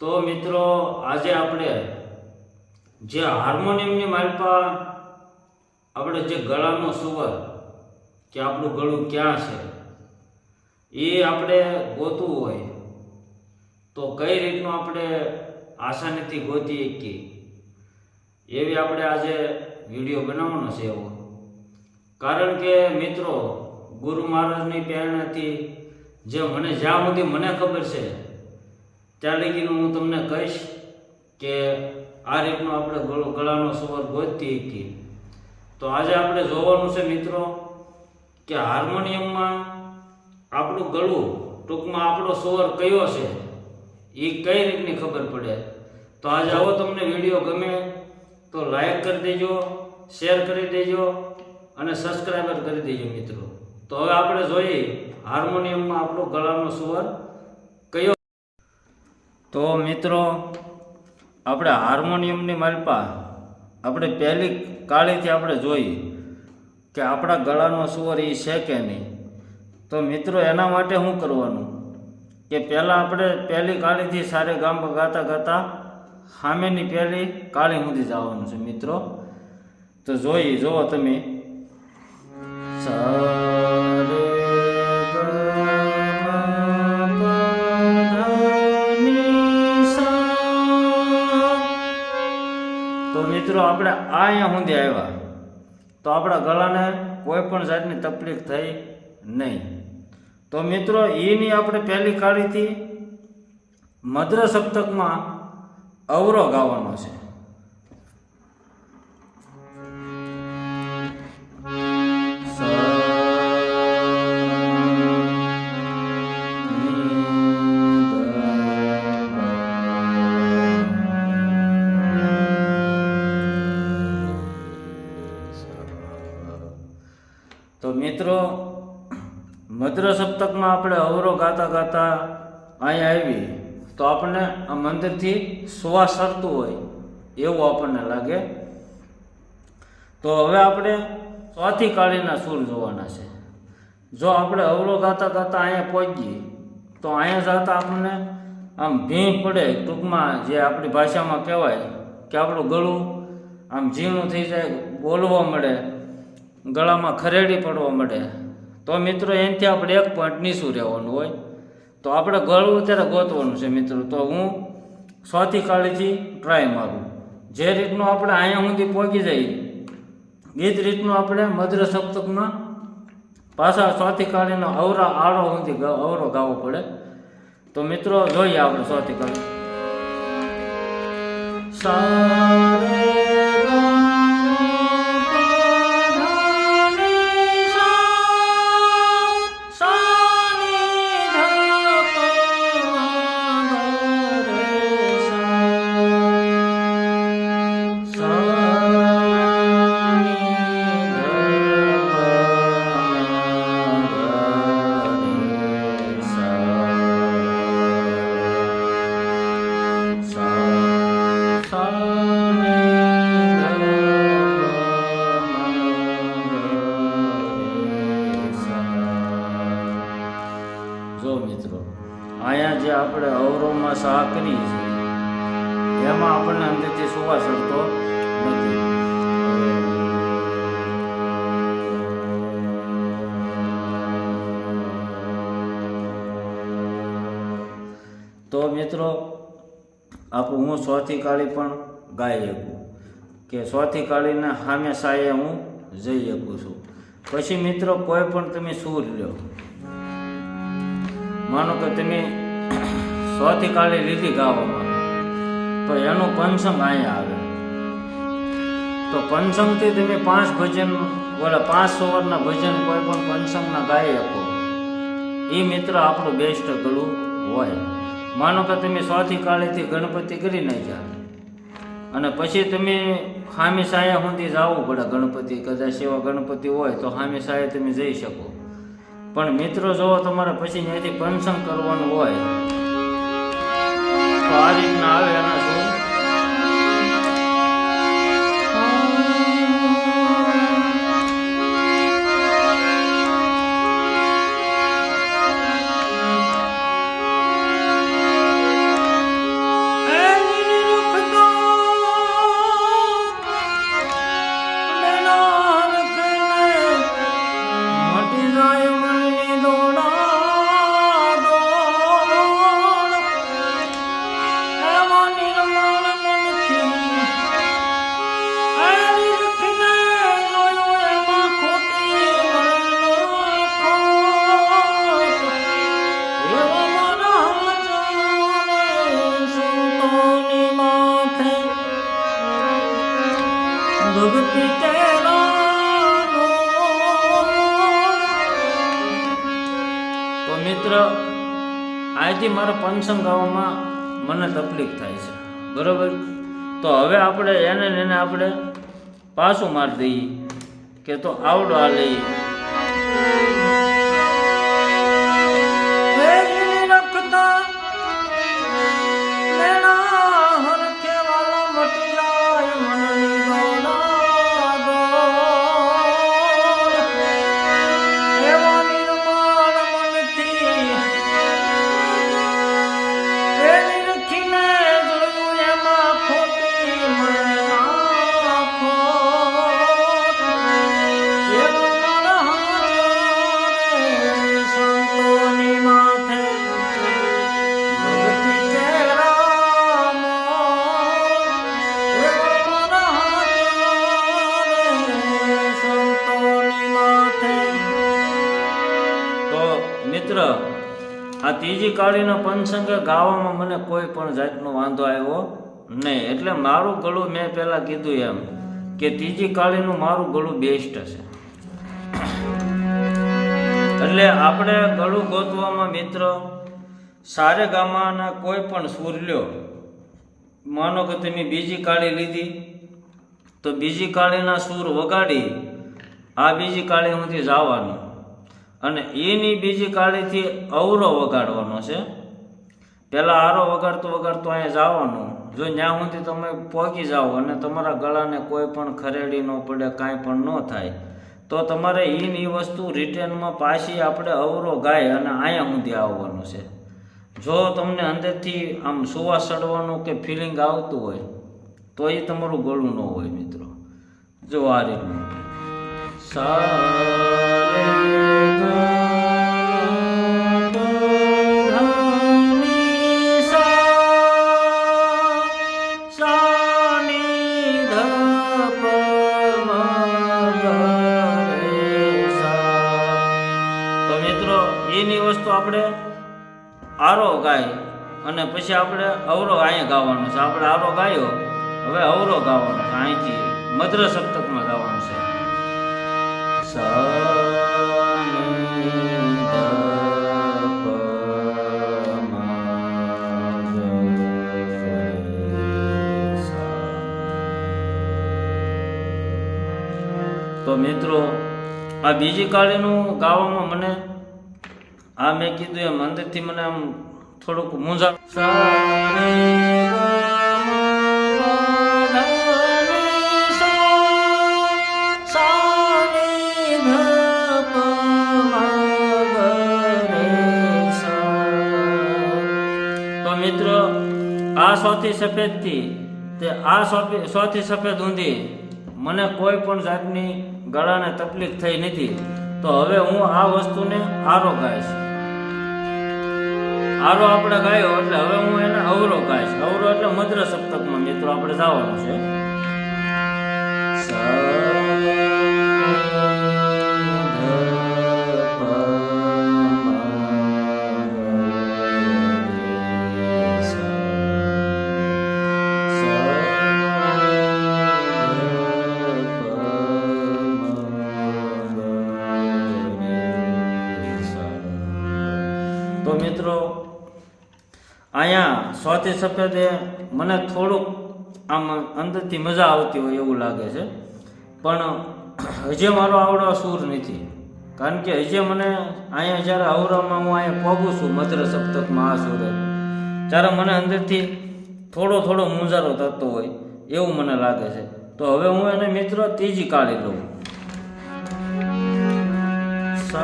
તો મિત્રો, આજે આપણે જે હાર્મોનિયમની માલપા, આપણે જે ગળાનો સુવર, કે આપણું ગળું ક્યાં છે, એ આપણે ગોતવું હોય, તો કઈ રીતનું આપણે આસાનીથી ગોતી શકીએ? એવી આપણે આજે વીડિયો બનાવવાનો છે એવો. કારણ કે મિત્રો, ગુરુ મહારાજની પ્રેરણાથી જે મને જ્યાં સુધી મને ખબર છે ત્યાં લગીનું હું તમને કહીશ કે આ રીતનો આપણે ગળો, ગળાનો સ્વર ગોતતી શકીએ તો આજે આપણે જોવાનું છે મિત્રો કે હાર્મોનિયમમાં આપણું ગળું ટૂંકમાં આપણો સ્વર કયો છે, એ કઈ રીતની ખબર પડે? તો આજે આવો તમને વીડિયો ગમે તો લાઈક કરી દેજો, શેર કરી દેજો અને સબસ્ક્રાઈબર કરી દેજો મિત્રો. તો હવે આપણે જોઈએ હાર્મોનિયમમાં આપણો ગળાનો સ્વર તો મિત્રો, આપણે હાર્મોનિયમની માલપા આપણે પહેલી કાળીથી આપણે જોઈ કે આપણા ગળાનો સ્વર એ છે કે નહીં. તો મિત્રો, એના માટે શું કરવાનું? કે પહેલાં આપણે પહેલી કાળીથી સારે ગામ ગાતા ગાતા સામેની પહેલી કાળી સુધી જવાનું છે મિત્રો. તો જોઈ જુઓ તમે. સારે આપણે આ અહીંયા સુધી આવ્યા. તો આપણા ગળાને કોઈ પણ જાતની તકલીફ થઈ નહીં. તો મિત્રો એની આપણે પહેલી કાળીથી મદ્ર સપ્તકમાં અવરો ગાવાનો છે. સપ્તકમાં આપણે અવરો ગાતા ગાતા અહીંયા આવી, તો આપણને આ મંદિરથી શ્વાસ સરતું હોય, એવું આપણને લાગે. તો હવે આપણે ચોથી કાળીના સૂર જોવાના છે. જો આપણે અવરો ગાતા ગાતા અહીંયા પહોંચીએ, તો અહીંયા જતા આપણને આમ ભીં પડે, ટૂંકમાં જે આપણી ભાષામાં કહેવાય કે આપણું ગળું આમ ઝીણું થઈ જાય, બોલવા મળે, ગળામાં ખરેડી પડવા મળે. તો મિત્રો એનાથી આપણે એક પોઈન્ટ નીચું રહેવાનું હોય. તો આપણે ગળવું ત્યારે ગોતવાનું છે મિત્રો. તો હું સોથી કાળીથી ટ્રાય મારું. જે રીતનું આપણે અહીંયા સુધી પહોંચી જઈએ, એ જ રીતનું આપણે મધ્ર સપ્તકમાં પાછા ચોથી કાળીનો અવરા આળો સુધી અવરો ગાવો પડે. તો મિત્રો જોઈએ આપણે ચોથી કાળી. સારે જે આપણે અવરોમાં સા કરીએ છીએ એમાં આપણને અંદરથી સુવાસ ચડતો નથી. તો મિત્રો આપણું હું સોથી કાળી પણ ગાઈ શકું. કે સોથી કાળીના સામે સાયે હું જઈ શકું છું. પછી મિત્રો, કોઈ પણ તમે સૂર લ્યો. માનો કે તમે સોથી કાળી લીધી ગાવામાં. તો એનું પંચમ અહીંયા આવે. તો પંચમથી તમે પાંચ ભજન ઓલા પાંચ સવારના ભજન કોઈ પણ પંચમના ગાઈ શકો. એ મિત્ર આપણું બેસ્ટ ગળું હોય. માનો કે તમે સોથી કાળીથી ગણપતિ કરી નાખ્યા. અને પછી તમે હામી સાયા સુધી જવું પડે ગણપતિ, કદાચ એવા ગણપતિ હોય તો હામી સાયા તમે જઈ શકો. પણ મિત્રો, જો તમારે પછી ત્યાંથી પંચમ કરવાનું હોય તો આ રીતના આવે એના શું મિત્ર, આજથી મારા પંચમ ગાવામાં મને તકલીફ થાય છે. બરાબર? તો હવે આપણે એને એને આપણે પાછું મારી દઈએ કે તો આવડો આ લઈએ. ત્રીજી પંચંગ ગાવામાં મને કોઈ પણ જાતનો વાંધો આવ્યો નહીં. એટલે મારું ગળું મેં પહેલાં કીધું એમ કે ત્રીજી કાળીનું મારું ગળું બેસ્ટ હશે. એટલે આપણે ગળું ગોતવામાં મિત્ર સારે ગામાના કોઈ પણ સૂર લ્યો માનો કે તમે બીજી કાળી લીધી, તો બીજી કાળીના સૂર વગાડી આ બીજી કાળી સુધી જવાનું અને એની બીજી કાળીથી અવરો વગાડવાનો છે. પહેલાં આરો વગાડતો વગાડતો અહીંયા જવાનું. જો ત્યાં સુધી તમે પહોંચી જાઓ અને તમારા ગળાને કોઈ પણ ખરેડી ન પડે, કાંઈ પણ ન થાય, તો તમારે ઈન એ વસ્તુ રિટર્નમાં પાછી આપણે અવરો ગાય અને અહીંયા સુધી આવવાનું છે. જો તમને અંદરથી આમ સુવા ચડવાનું કે ફિલિંગ આવતું હોય, તો એ તમારું ગળું ન હોય મિત્રો. જો આ રીતનું. સારે પછી આપણે અવરો અહીંયા ગાવાનો છે. આપણે આરો ગાયો. હવે અવરો ગાવાનો છે. અહીંથી મધ્ર સપ્તકમાં ગાવાનું છે. તો મિત્રો, આ બીજી કાળીનું ગાવામાં મને, આ મેં કીધું એમ અંદરથી મને આમ થોડુંક મૂંઝા તો મિત્રો, આ સૌથી સફેદથી તે આ સૌથી સફેદ ઊંધી મને કોઈ પણ જાતની ગળાને તકલીફ થઈ નથી. તો હવે હું આ વસ્તુને આરો ગાઈશ આરો આપણે ગાયો, એટલે હવે હું એને અવરો ગાઈશ. અવરો એટલે મદ્ર સપ્તકમાં મિત્રો આપણે જવાનું છે. સ સ્વાતિ સફેદ એ મને થોડુંક આમ અંદરથી મજા આવતી હોય એવું લાગે છે. પણ હજે મારો આવડો સૂર નથી. કારણ કે હજે મને અહીંયા જ્યારે અવરામાં હું અહીંયા પગું છું મધ્ર સપ્તકમાં આ સુરે ત્યારે મને અંદરથી થોડો થોડો મુંજારો થતો હોય એવું મને લાગે છે. તો હવે હું એને મિત્રો ત્રીજી કાઢી લઉં. તો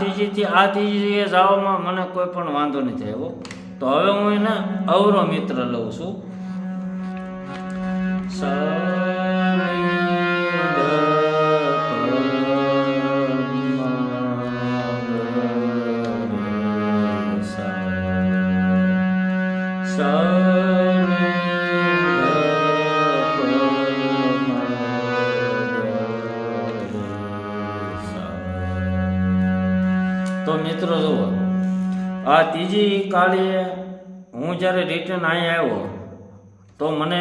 ત્રીજીથી આ ત્રીજી જવામાં મને કોઈ પણ વાંધો નથી આવ્યો. તો હવે હું એને અવરો મિત્ર લઉં છું. મિત્રો જુઓ આ ત્રીજી કાળીએ હું જ્યારે રિટર્ન અહીંયા આવ્યો, તો મને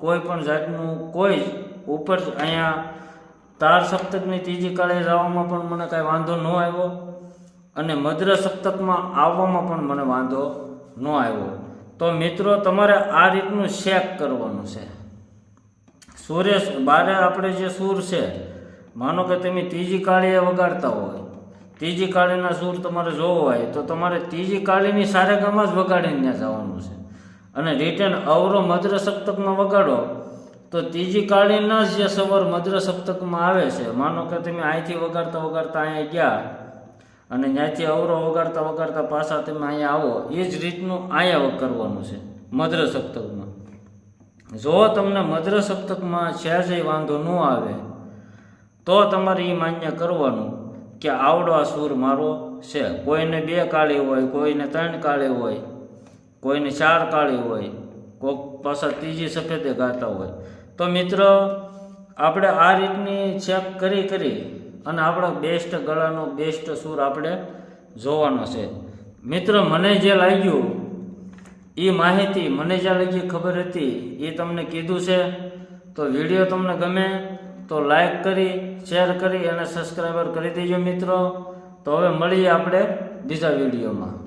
કોઈ પણ જાતનું કોઈ જ ઉપર અહીંયા તાર સપ્તકની ત્રીજી કાળે જવામાં પણ મને કાંઈ વાંધો ન આવ્યો અને મદ્ર સપ્તકમાં આવવામાં પણ મને વાંધો ન આવ્યો. તો મિત્રો, તમારે આ રીતનું શેક કરવાનું છે. સૂર્ય બારે આપણે જે સૂર છે, માનો કે તમે ત્રીજી કાળીએ વગાડતા હોય ત્રીજી કાળીના સૂર તમારે જોવો હોય તો તમારે ત્રીજી કાળીની સારેગામાં જ વગાડીને ત્યાં જવાનું છે. અને રિટર્ન અવરો મદ્ર સપ્તકમાં વગાડો, તો ત્રીજી કાળીના જ જે સવાર મદ્ર સપ્તકમાં આવે છે, માનો કે તમે અહીંથી વગાડતા વગાડતા અહીંયા ગયા, અને ત્યાંથી અવરો વગાડતા વગાડતા પાછા તમે અહીંયા આવો, એ જ રીતનું અહીંયા કરવાનું છે મદ્ર સપ્તકમાં જો તમને મદ્ર સપ્તકમાં સહેજય વાંધો ન આવે, તો તમારે એ માન્ય કરવાનું. કે આવડો આ સૂર મારો છે. કોઈને બે કાળી હોય, કોઈને ત્રણ કાળી હોય, કોઈને ચાર કાળી હોય, કોક પાછા ત્રીજી સફેદે ગાતા હોય. તો મિત્રો, આપણે આ રીતની ચેક કરી કરી અને આપણો બેસ્ટ ગળાનો બેસ્ટ સૂર આપણે જોવાનો છે. મિત્ર, મને જે લાગ્યું એ માહિતી મને જે લાગી ખબર હતી એ તમને કીધું છે. તો વીડિયો તમને ગમે તો લાઈક કરી શેર કરી અને સબસ્ક્રાઈબર કરી દેજો મિત્રો. તો હવે મળીએ આપણે બીજા વિડીયોમાં